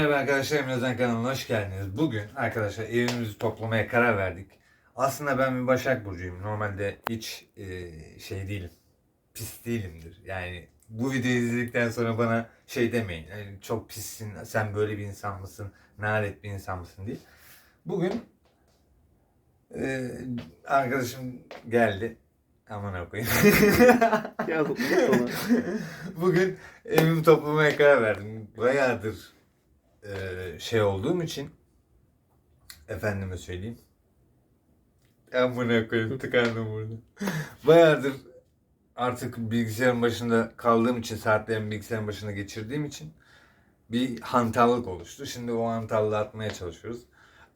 Merhaba arkadaşlar Emre'den kanalına hoş geldiniz. Bugün arkadaşlar evimizi toplamaya karar verdik. Aslında ben bir Başak Burcu'yum. Normalde hiç e, şey değilim. Pis değilimdir. Yani bu videoyu izledikten sonra bana şey demeyin. yani çok pissin, sen böyle bir insan mısın, nalet bir insan mısın diye. Bugün e, arkadaşım geldi. Aman sonra. Bugün evimi toplamaya karar verdim. Bayağıdır e, şey olduğum için efendime söyleyeyim. Amına koyayım tıkandım burada. Bayağıdır artık bilgisayarın başında kaldığım için saatlerimi bilgisayarın başında geçirdiğim için bir hantallık oluştu. Şimdi o hantallığı atmaya çalışıyoruz.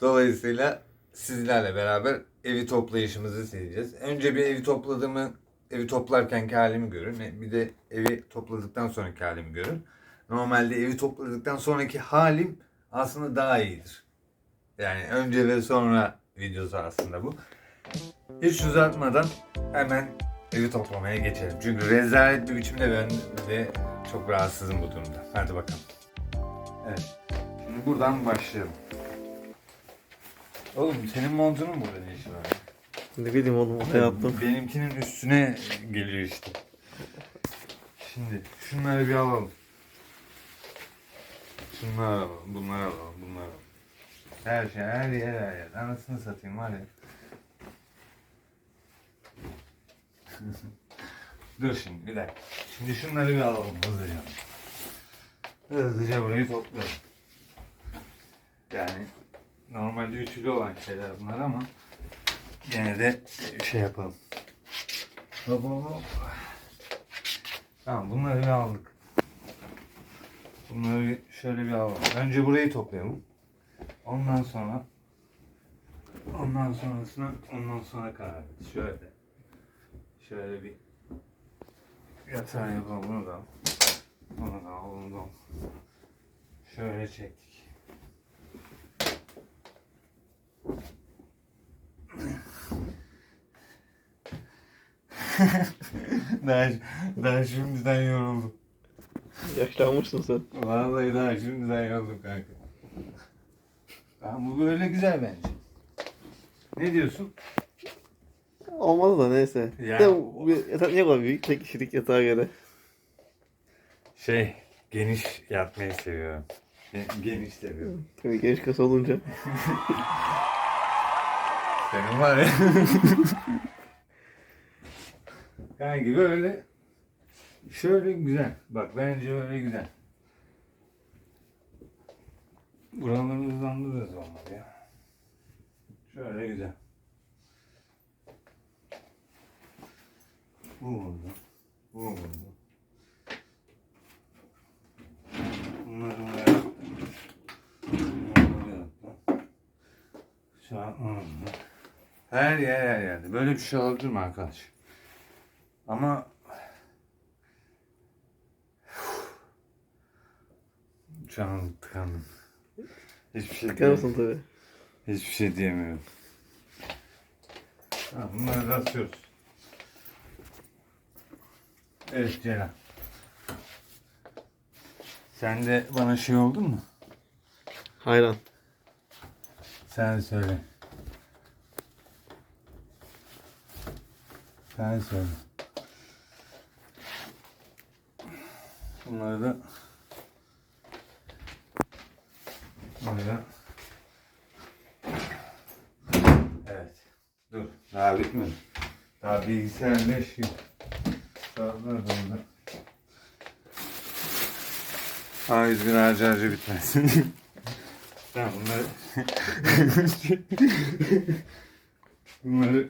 Dolayısıyla sizlerle beraber evi toplayışımızı sileceğiz. Önce bir evi topladığımı, evi toplarkenki halimi görün. Bir de evi topladıktan sonraki halimi görün. Normalde evi topladıktan sonraki halim aslında daha iyidir. Yani önce ve sonra videosu aslında bu. Hiç uzatmadan hemen evi toplamaya geçelim. Çünkü rezalet bir biçimde ben de çok rahatsızım bu durumda. Hadi bakalım. Evet. Şimdi buradan başlayalım. Oğlum senin montunun burada ne işi var? Ne bileyim oğlum hayatım. Benimkinin üstüne geliyor işte. Şimdi şunları bir alalım. Şunları alalım, bunları alalım, bunları alalım. Her şey, her yer, her yer. Anasını satayım var ya. Dur şimdi bir dakika. Şimdi şunları bir alalım hızlıca. Hızlıca burayı toplayalım. Yani normalde ütülü olan şeyler bunlar ama Yine de şey yapalım. Hop hop hop. Tamam bunları bir aldık. Bunları şöyle bir alalım. Önce burayı toplayalım. Ondan sonra ondan sonrasına ondan sonra karar veririz. Şöyle şöyle bir yatağı yapalım bunu da. Bunu da bunu da. Şöyle çektik. daha, daha şimdiden yoruldum. Yaşlanmışsın sen. Vallahi daha şimdiden yoruldum kanka. Tamam bu böyle güzel bence. Ne diyorsun? Olmadı da neyse. Ya- De bu yatak niye kadar büyük? Tek kişilik yatağa göre. Şey geniş yatmayı seviyorum. Ge- Geniş seviyorum. Tabii geniş kasa olunca. Senin var ya. Kanki böyle şöyle güzel. Bak bence böyle güzel. Buraları hızlandırırız olmadı ya. Şöyle güzel. Bu oldu. Bu oldu. Bunları buraya yaptım. Bunları buraya yaptım. Şu an oldu. Her yer her yerde. Böyle bir şey olabilir mi arkadaş? Ama şu an tıkandım. Hiçbir şey Tıkanırsın tabii. Hiçbir şey diyemiyorum. Ha, bunları da atıyoruz. Evet Ceren. Sen de bana şey oldun mu? Hayran. Sen söyle. Sen söyle. Bunları da Böyle. Evet. Dur. Daha bitmedi. Daha bilgisayar 5 gün. Saatler doldu. A101 harcı harcı bitmez. tamam bunları bunları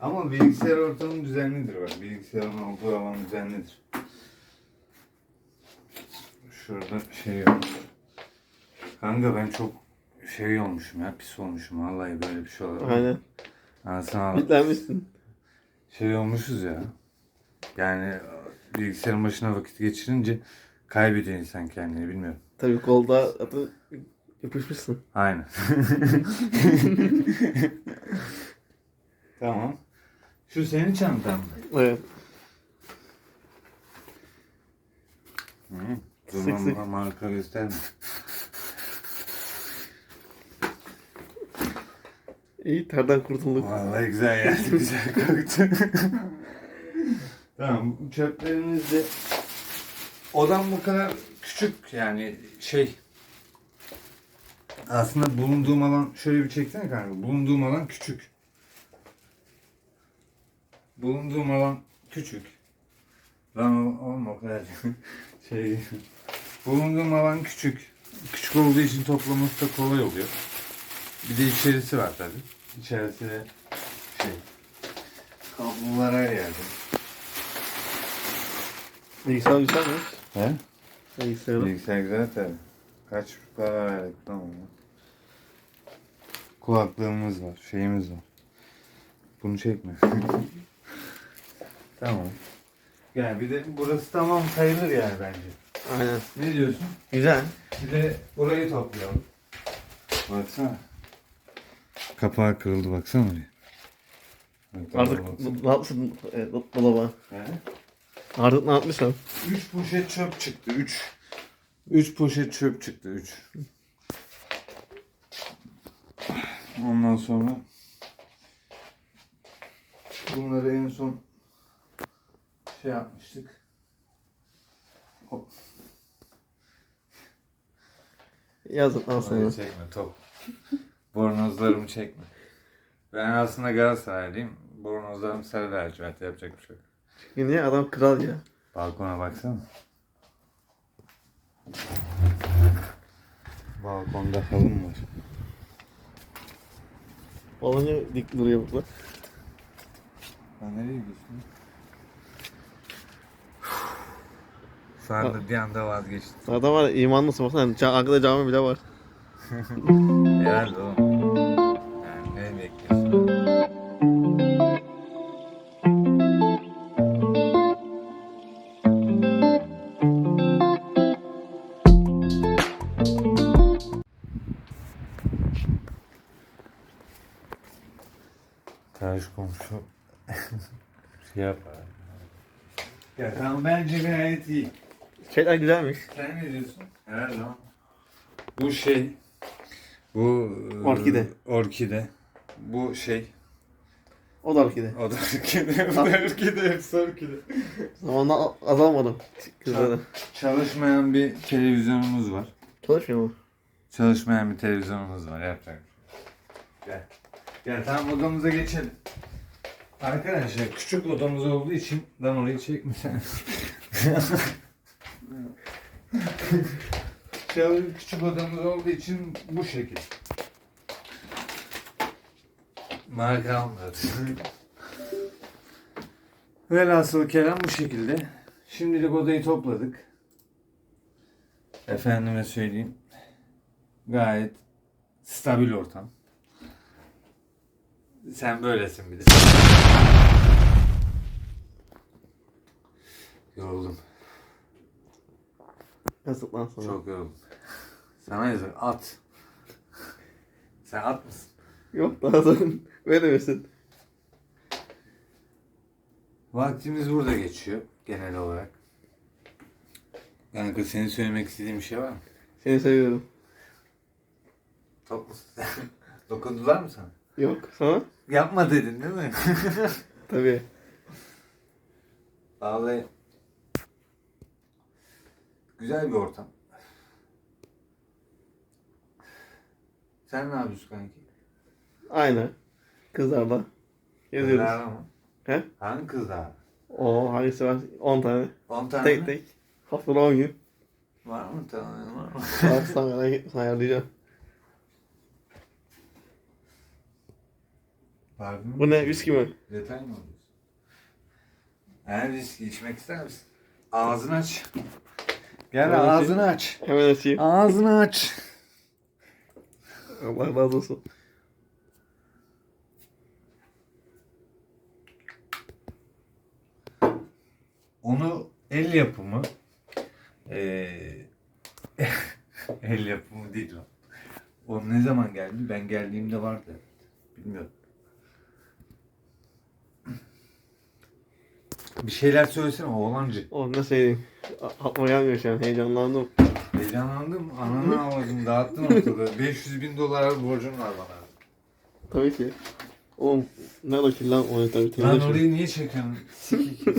ama bilgisayar ortamı düzenlidir bak. Bilgisayarın olduğu alan düzenlidir. Şurada şey yok. Kanka ben çok şey olmuşum ya pis olmuşum vallahi böyle bir şey olur. Aynen. Anasını Bitlenmişsin. şey olmuşuz ya. Yani bilgisayarın başına vakit geçirince kaybediyor insan kendini bilmiyorum. Tabii kolda atı yapışmışsın. Aynen. tamam. Şu senin çantan mı? Evet. Dur Sık lan sık. marka gösterme. İyi terden kurtulduk. Vallahi güzel geldi, güzel koktu. tamam, çöplerimiz de odam bu kadar küçük yani şey aslında bulunduğum alan şöyle bir çeksene kanka. Bulunduğum alan küçük. Bulunduğum alan küçük. Lan o, oğlum o kadar şey. Bulunduğum alan küçük. Küçük olduğu için toplaması da kolay oluyor. Bir de içerisi var tabii. İçerisi de şey kablolar her yerde. Bilgisayar güzel mi? He? Bilgisayarı. Bilgisayar güzel tabii. Kaç para verdik tamam mı? Kulaklığımız var, şeyimiz var. Bunu çekme. tamam. Yani bir de burası tamam sayılır yani bence. Aynen. Ne diyorsun? Güzel. Bir de burayı toplayalım. Baksana. Kapağı kırıldı baksana oraya. Artık ne yapmışsın e, do- dolaba? He? Artık ne yapmışsın? 3 poşet çöp çıktı. 3. 3 poşet çöp çıktı. 3. Ondan sonra bunları en son şey yapmıştık. Hop. Yazık lan sana. Çekme top. Bornozlarımı çekme. Ben aslında Galatasaraylıyım. Bornozlarım sarı lacivert yapacak bir şey yok. Çünkü niye adam kral ya? Balkona baksana. Balkonda halım var. Olunca dik duruyor burada. Sen nereye gidiyorsun? Anda bir anda vazgeçtim. Zaten var ya imanlısın baksana. Ca- Arkada cami bile var. Herhalde oğlum. Karşı komşu şey yapar. Ya tamam bence gayet iyi. Şeyler güzelmiş. Sen ne diyorsun? Herhalde ama. Bu şey. Bu e, Orkide. Orkide. Bu şey. O da orkide. O da orkide. Bu da orkide. Hepsi orkide. Zamanla al- azalmadım. Kızları. Çalışmayan bir televizyonumuz var. Çalışmıyor mu? Çalışmayan bir televizyonumuz var. Yapacak. bir şey yok. Gel. Gel tamam odamıza geçelim. Arkadaşlar küçük odamız olduğu için lan orayı çekme sen. Çalı- küçük odamız olduğu için bu şekil. Marka almıyoruz. Velhasıl kelam bu şekilde. Şimdilik odayı topladık. Efendime söyleyeyim. Gayet stabil ortam. Sen böylesin bir de. Yoruldum. Yazık lan sana. Çok yoruldum. Sana yazık. At. Sen at mısın? Yok daha sen veremiyorsun. Vaktimiz burada geçiyor genel olarak. Kanka senin söylemek istediğin bir şey var mı? Seni seviyorum. Top musun sen? Dokundular mı sana? Yok sana? Yapma dedin değil mi? Tabii. Vallahi güzel bir ortam. Sen ne yapıyorsun kanki? Aynı. Kızlarla. Geziyoruz. Kızlarla mı? He? Hangi kızlar? Oo hangisi var? 10 tane. 10 tane Tek mi? tek. Haftada 10 gün. Var mı? Tanıyan var mı? Bak sana, sana ayarlayacağım. Mı? Bu ne? Viski mi? Detay mı alıyorsun? Eğer viski içmek ister misin? Ağzını aç. Gel Hemen ağzını aç. Hemen açayım. Ağzını aç. Allah razı olsun. Onu el yapımı eee el yapımı değil o. O ne zaman geldi? Ben geldiğimde vardı. Bilmiyorum. Bir şeyler söylesene oğlancı. Oh ne söyleyeyim. Aklıma gelmiyor şu an. Heyecanlandım. Heyecanlandım. Ananı ağladım. Dağıttın ortalığı. 500 bin dolar borcun var bana. Tabii ki. Oğlum nerede ki lan o tabii Lan temizleşiyor. orayı niye çekiyorsun? Sikik.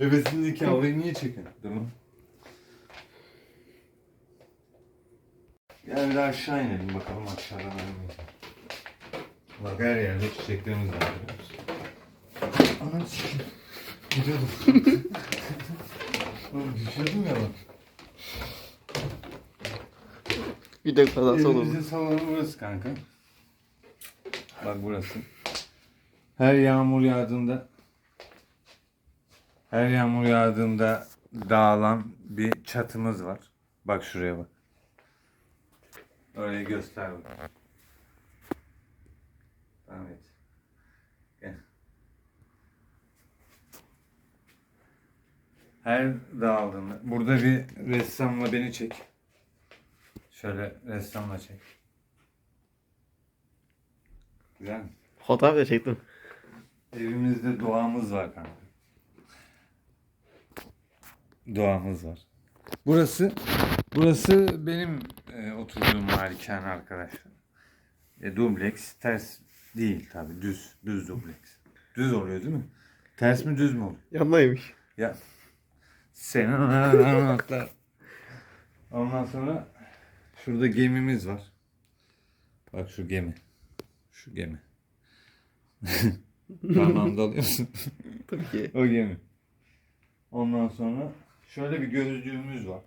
Bebesindeki orayı niye çekiyorsun? Lan. Gel bir de aşağı inelim bakalım aşağıdan. Bak her yerde çiçeklerimiz var. biliyor musun? Anam sikim. Gidiyordum. Oğlum düşüyordum ya bak. Bir de kazası olur. Evimizin salonu burası kanka. Bak burası. Her yağmur yağdığında her yağmur yağdığında dağılan bir çatımız var. Bak şuraya bak. Orayı göster bak. Evet. Gel. Her dağıldığında. Burada bir ressamla beni çek. Şöyle ressamla çek. Güzel mi? Fotoğraf da çektim. Evimizde doğamız var kanka. Doğamız var. Burası burası benim e, oturduğum malikane arkadaşlar. E, dubleks ters değil tabi düz düz dubleks. Düz oluyor değil mi? Ters mi düz mü oluyor? Yanındaymış. Ya senin anahtar. Ondan sonra şurada gemimiz var. Bak şu gemi. Şu gemi. Parmağımda alıyorsun. Tabii ki. o gemi. Ondan sonra şöyle bir gözlüğümüz var.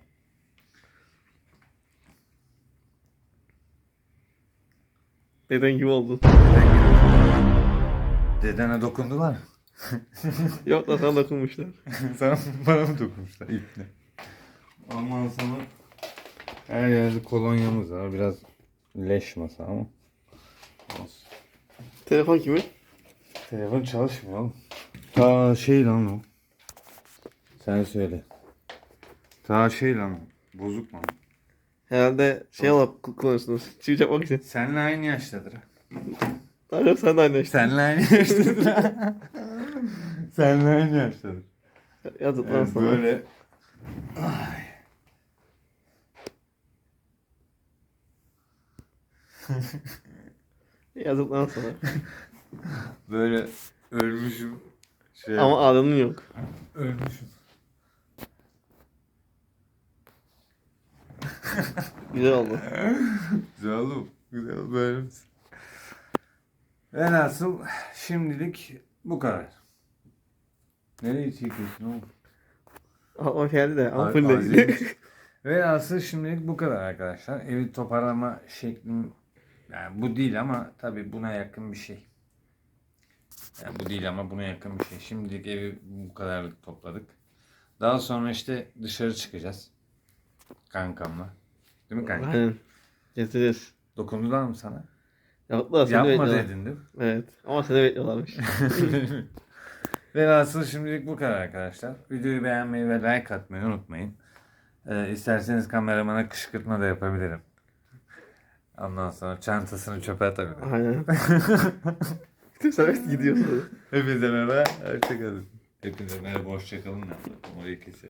Deden gibi oldun. Dedene dokundular mı? Yok da sana dokunmuşlar. Sana bana mı dokunmuşlar iple? Ondan sonra her yerde kolonyamız var. Biraz leş masa ama. Olsun. Telefon kimin? Telefon çalışmıyor oğlum. Ta şey lan o. Sen söyle. Ta şey lan o. Bozuk mu? Herhalde şey ku- kullanıyorsunuz. Çivi çakmak için. Seninle aynı yaştadır. ha. Çok sen de aynı işte. Seninle aynı yaştadır. ha. Seninle aynı yaştadır. Yazık lan Evet, sana. böyle Yazık lan sana. böyle ölmüşüm. Şey, Ama adının yok. ölmüşüm. Güzel oldu. Güzel oğlum. Güzel oldu. Böyle misin? Velhasıl şimdilik bu kadar. Nereye çekiyorsun oğlum? Aklıma geldi de ama Aziz. değil. Velhasıl şimdilik bu kadar arkadaşlar. Evi toparlama şeklim yani bu değil ama tabii buna yakın bir şey. Yani bu değil ama buna yakın bir şey. Şimdilik evi bu kadarlık topladık. Daha sonra işte dışarı çıkacağız. Kankamla. Değil mi kanka? Aynen. Getiririz. Dokundular mı sana? Yaptılar seni Yapma bekliyorlar. dedin değil mi? Evet. Ama seni bekliyorlarmış. Velhasıl şimdilik bu kadar arkadaşlar. Videoyu beğenmeyi ve like atmayı unutmayın. Ee, isterseniz kameramana kışkırtma da yapabilirim. Ondan sonra çantasını çöpe atabilirim. Aynen. Sen gidiyorsun. Hepinize merhaba. Hoşçakalın. Hepinize merhaba. Hoşçakalın. Orayı keselim.